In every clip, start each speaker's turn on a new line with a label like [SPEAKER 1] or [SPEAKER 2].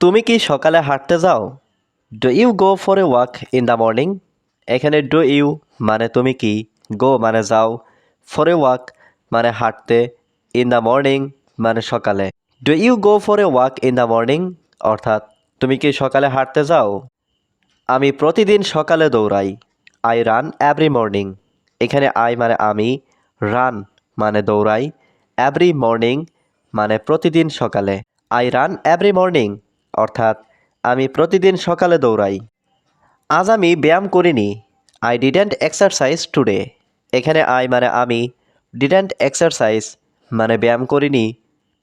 [SPEAKER 1] তুমি কি সকালে হাঁটতে যাও? Do you go for a walk in the morning এখানে ডু ইউ মানে তুমি কি? গো মানে যাও। ফর এ ওয়াক মানে হাঁটতে। ইন দ্য মর্নিং মানে সকালে। Do you go for a walk in the morning অর্থাৎ, তুমি কি সকালে হাঁটতে যাও? আমি প্রতিদিন সকালে দৌড়াই। আই রান এভরি মর্নিং এখানে আই মানে আমি রান মানে দৌড়াই। এভরি মর্নিং মানে প্রতিদিন সকালে। আই রান এভরি মর্নিং অর্থাৎ আমি প্রতিদিন সকালে দৌড়াই। আজ আমি ব্যায়াম করিনি। আই ডিডেন্ট এক্সারসাইজ টুডে এখানে আই মানে আমি ডিডেন্ট এক্সারসাইজ মানে ব্যায়াম করিনি।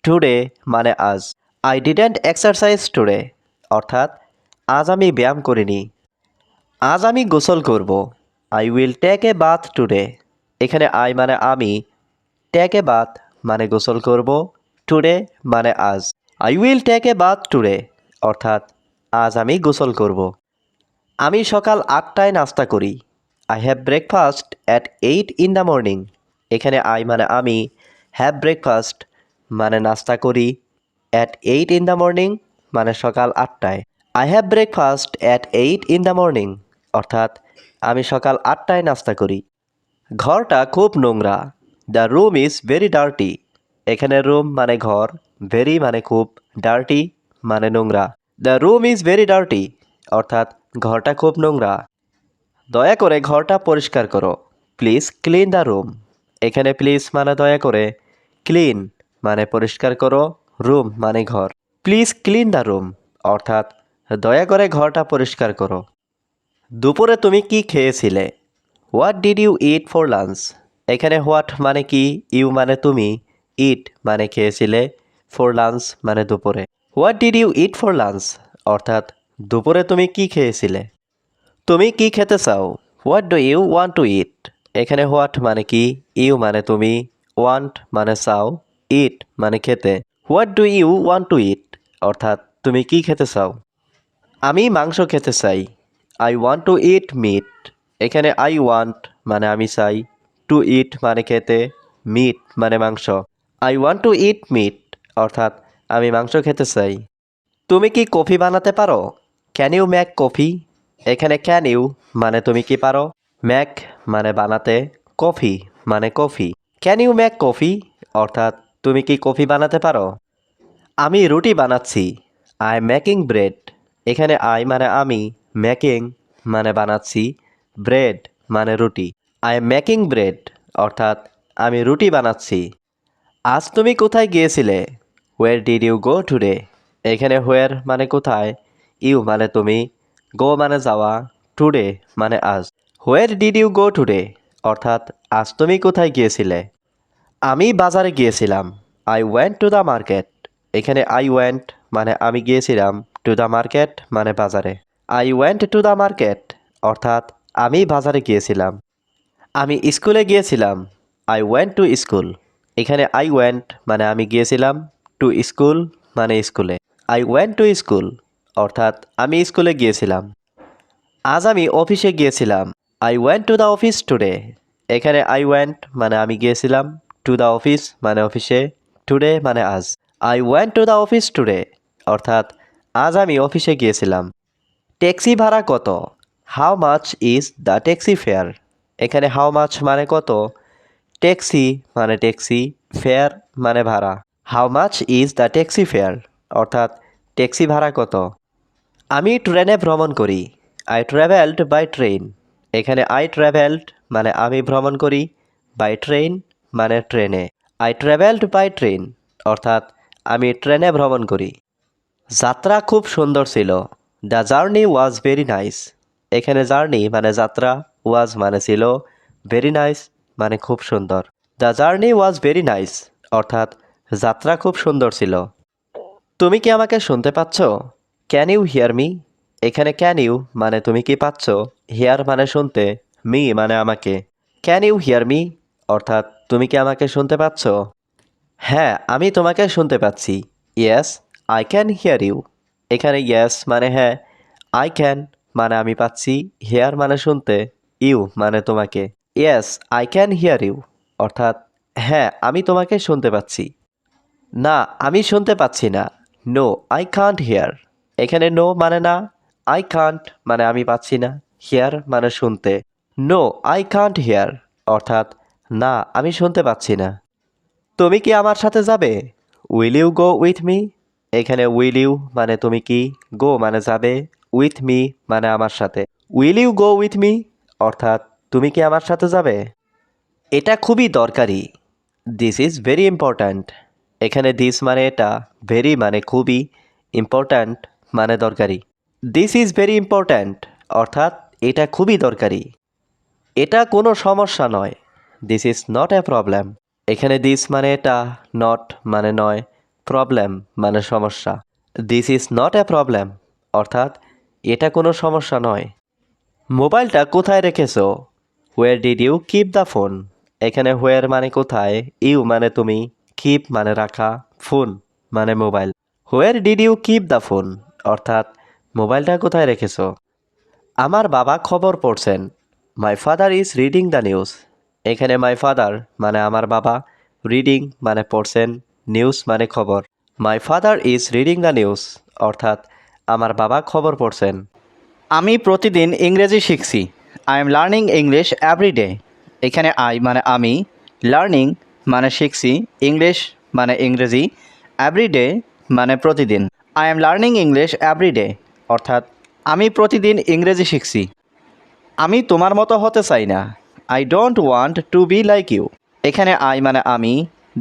[SPEAKER 1] টুডে মানে আজ। আই ডিডেন্ট এক্সারসাইজ টুডে অর্থাৎ আজ আমি ব্যায়াম করিনি। আজ আমি গোসল করব। I will take a bath today এখানে আই মানে আমি টেক এ বাথ মানে গোসল করব। টুডে মানে আজ। I will take a bath today অর্থাৎ, আজ আমি গোসল করব। আমি সকাল আটটায় নাস্তা করি। I have breakfast at eight in the morning এখানে আই মানে আমি হ্যাভ ব্রেকফাস্ট মানে নাস্তা করি at eight in the morning মানে সকাল আটটায়। I have breakfast at eight in the morning অর্থাৎ, আমি সকাল আটটায় নাস্তা করি। ঘরটা খুব নোংরা। The room is very dirty এখানে রুম মানে ঘর ভেরি মানে খুব ডার্টি মানে নোংরা। The room is very dirty অর্থাৎ ঘরটা খুব নোংরা। দয়া করে ঘরটা পরিষ্কার করো। প্লিজ ক্লিন দ্য রুম এখানে প্লিজ মানে দয়া করে। ক্লিন মানে পরিষ্কার করো। রুম মানে ঘর। প্লিজ ক্লিন দ্য রুম অর্থাৎ দয়া করে ঘরটা পরিষ্কার করো। দুপুরে তুমি কি খেয়েছিলে? What did you eat for lunch এখানে হোয়াট মানে কি? ইউ মানে তুমি? ইট মানে খেয়েছিলে। ফর লাঞ্চ মানে দুপুরে। What did you eat for lunch অর্থাৎ, দুপুরে তুমি কি খেয়েছিলে? তুমি কি খেতে চাও? What do you want to eat এখানে হোয়াট মানে কি? ইউ মানে তুমি। ওয়ান্ট মানে চাও। ইট মানে খেতে। What do you want to eat অর্থাৎ, তুমি কি খেতে চাও? আমি মাংস খেতে চাই। I want to eat meat এখানে আই ওয়ান্ট মানে আমি চাই। টু ইট মানে খেতে। মিট মানে মাংস। I want to eat meat অর্থাৎ আমি মাংস খেতে চাই। তুমি কি কফি বানাতে পারো? ক্যান ইউ ম্যাক কফি এখানে ক্যান ইউ মানে তুমি কি পারো? ম্যাক মানে বানাতে কফি মানে coffee can you make coffee অর্থাৎ তুমি কি কফি বানাতে পারো? আমি রুটি বানাচ্ছি। আই মেকিং ব্রেড এখানে আই মানে আমি মেকিং মানে বানাচ্ছি ব্রেড মানে রুটি। আই মেকিং ব্রেড অর্থাৎ আমি রুটি বানাচ্ছি। আজ তুমি কোথায় গিয়েছিলে? Where did you go today এখানে হোয়ার মানে কোথায়? ইউ মানে তুমি? গো মানে যাওয়া। টুডে মানে আজ। Where did you go today অর্থাৎ, আজ তুমি কোথায় গিয়েছিলে? আমি বাজারে গিয়েছিলাম। I went to the market এখানে আই ওয়েন্ট মানে আমি গিয়েছিলাম। টু দ্য মার্কেট মানে বাজারে। I went to the market অর্থাৎ, আমি বাজারে গিয়েছিলাম। আমি স্কুলে গিয়েছিলাম। আই ওয়েন্ট টু স্কুল এখানে আই ওয়েন্ট মানে আমি গিয়েছিলাম। টু স্কুল মানে স্কুলে। আই ওয়েন্ট টু স্কুল অর্থাৎ আমি স্কুলে গিয়েছিলাম। আজ আমি অফিসে গিয়েছিলাম। I went to the office today এখানে আই ওয়েন্ট মানে আমি গিয়েছিলাম। টু দ্য অফিস মানে অফিসে। টুডে মানে আজ। I went to the office today অর্থাৎ আজ আমি অফিসে গিয়েছিলাম। ট্যাক্সি ভাড়া কত? How much is the taxi fare এখানে হাউ মাচ মানে কত? ট্যাক্সি মানে ট্যাক্সি ফেয়ার মানে ভাড়া। How much is the taxi fare অর্থাৎ ট্যাক্সি ভাড়া কত? আমি ট্রেনে ভ্রমণ করি। আই ট্রাভেলড বাই ট্রেন এখানে আই ট্রাভেলড মানে আমি ভ্রমণ করি। বাই ট্রেন মানে ট্রেনে। আই ট্রাভেলড বাই ট্রেন অর্থাৎ, আমি ট্রেনে ভ্রমণ করি। যাত্রা খুব সুন্দর ছিল। The journey was very nice এখানে জার্নি মানে যাত্রা ওয়াজ মানে ছিল ভেরি নাইস মানে খুব সুন্দর। The journey was very nice অর্থাৎ যাত্রা খুব সুন্দর ছিল। তুমি কি আমাকে শুনতে পাচ্ছ? ক্যান ইউ হিয়ার মি এখানে ক্যান ইউ মানে তুমি কি পাচ্ছ? হিয়ার মানে শুনতে মি মানে আমাকে। ক্যান ইউ হিয়ার মি অর্থাৎ তুমি কি আমাকে শুনতে পাচ্ছ? হ্যাঁ আমি তোমাকে শুনতে পাচ্ছি। Yes I can hear you এখানে ইয়েস মানে হ্যাঁ আই ক্যান মানে আমি পাচ্ছি। হেয়ার মানে শুনতে ইউ মানে তোমাকে। Yes I can hear you অর্থাৎ হ্যাঁ আমি তোমাকে শুনতে পাচ্ছি। না, আমি শুনতে পাচ্ছি না। নো আই কান্ট হিয়ার এখানে নো মানে না আই কান্ট মানে আমি পাচ্ছি না। হিয়ার মানে শুনতে। নো আই কান্ট হিয়ার অর্থাৎ, না, আমি শুনতে পাচ্ছি না। তুমি কি আমার সাথে যাবে? Will you go with me এখানে উইল ইউ মানে তুমি কি? গো মানে যাবে। উইথ মি মানে আমার সাথে। Will you go with me অর্থাৎ, তুমি কি আমার সাথে যাবে? এটা খুবই দরকারি। দিস ইজ ভেরি ইম্পর্ট্যান্ট এখানে দিস মানে এটা ভেরি মানে খুবই ইম্পর্ট্যান্ট মানে দরকারি। দিস ইজ ভেরি ইম্পর্ট্যান্ট অর্থাৎ এটা খুবই দরকারি। এটা কোনো সমস্যা নয়। This is not a problem এখানে দিস মানে এটা নট মানে নয় প্রবলেম মানে সমস্যা। This is not a problem অর্থাৎ এটা কোনো সমস্যা নয়। মোবাইলটা কোথায় রেখেছো? Where did you keep the phone এখানে হোয়ার মানে কোথায়? ইউ মানে তুমি? কিপ মানে রাখা ফোন মানে mobile where did you keep the phone অর্থাৎ মোবাইলটা কোথায় রেখেছ? আমার বাবা খবর পড়ছেন। My father is reading the news এখানে মাই ফাদার মানে আমার বাবা রিডিং মানে পড়ছেন নিউজ মানে খবর। My father is reading the news অর্থাৎ আমার বাবা খবর পড়ছেন।
[SPEAKER 2] আমি প্রতিদিন ইংরেজি শিখছি। I am learning English every day এখানে আই মানে আমি লার্নিং মানে শিখছি ইংলিশ মানে ইংরেজি এভরি ডে মানে প্রতিদিন। I am learning English everyday অর্থাৎ আমি প্রতিদিন ইংরেজি শিখছি। আমি তোমার মতো হতে চাই না। I don't want to be like you এখানে আই মানে আমি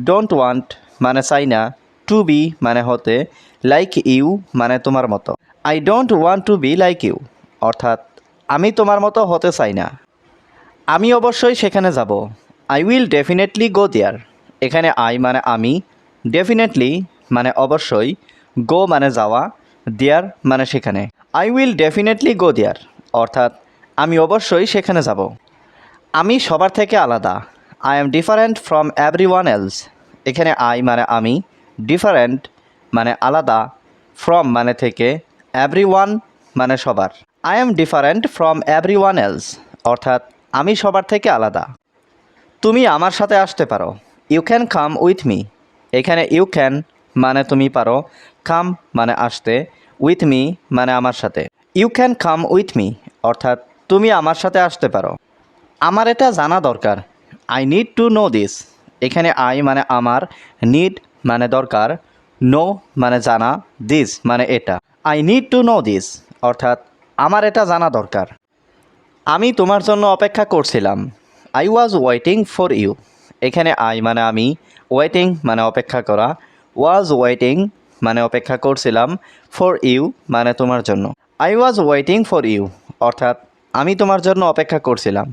[SPEAKER 2] ডোন্ট ওয়ান্ট মানে চাই না টু বি মানে হতে লাইক ইউ মানে তোমার মতো। I don't want to be like you অর্থাৎ আমি তোমার মতো হতে চাই না। আমি অবশ্যই সেখানে যাব। I will definitely go there এখানে আই মানে আমি ডেফিনেটলি মানে অবশ্যই গো মানে যাওয়া দেয়ার মানে সেখানে। I will definitely go there অর্থাৎ আমি অবশ্যই সেখানে যাব। আমি সবার থেকে আলাদা। I am different from everyone else এখানে আই মানে আমি ডিফারেন্ট মানে আলাদা ফ্রম মানে থেকে এভরি ওয়ান মানে সবার। I am different from everyone else অর্থাৎ আমি সবার থেকে আলাদা। তুমি আমার সাথে আসতে পারো। You can come with me এখানে ইউ ক্যান মানে তুমি পারো। কাম মানে আসতে। উইথ মি মানে আমার সাথে। You can come with me অর্থাৎ তুমি আমার সাথে আসতে পারো। আমার এটা জানা দরকার। I need to know this এখানে আই মানে আমার নিড মানে দরকার। নো মানে জানা। দিস মানে এটা। I need to know this অর্থাৎ আমার এটা জানা দরকার। আমি তোমার জন্য অপেক্ষা করছিলাম। I was waiting for you এখানে আই মানে আমি ওয়েটিং মানে অপেক্ষা করা ওয়াজ ওয়েটিং মানে অপেক্ষা করছিলাম ফর ইউ মানে তোমার জন্য। I was waiting for you অর্থাৎ আমি তোমার জন্য অপেক্ষা করছিলাম।